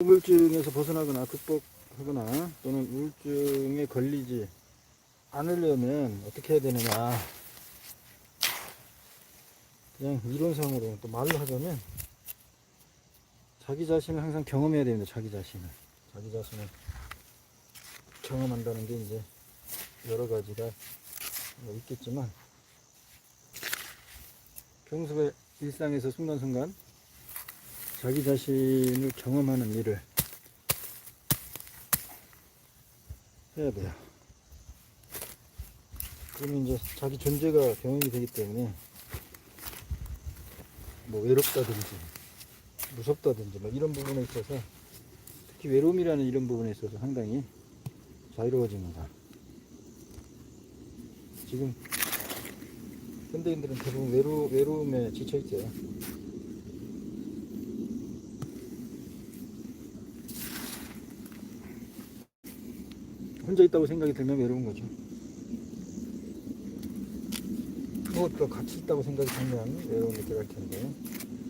우울증에서 벗어나거나 극복하거나 또는 우울증에 걸리지 않으려면 어떻게 해야 되느냐? 그냥 이론상으로 또 말로 하자면 자기 자신을 항상 경험해야 됩니다 자기 자신을. 자기 자신을 경험한다는 게 이제 여러 가지가 뭐 있겠지만 평소에 일상에서 순간순간 자기 자신을 경험하는 일을 해야 돼요. 그러면 이제 자기 존재가 경험이 되기 때문에 뭐 외롭다든지 무섭다든지 뭐 이런 부분에 있어서 특히 외로움이라는 이런 부분에 있어서 상당히 자유로워집니다. 지금 현대인들은 대부분 외로, 외로움에 지쳐있어요. 혼자 있다고 생각이 들면 외로운 거죠. 무엇과 같이 있다고 생각이 들면 외로움이 들어갈 텐데.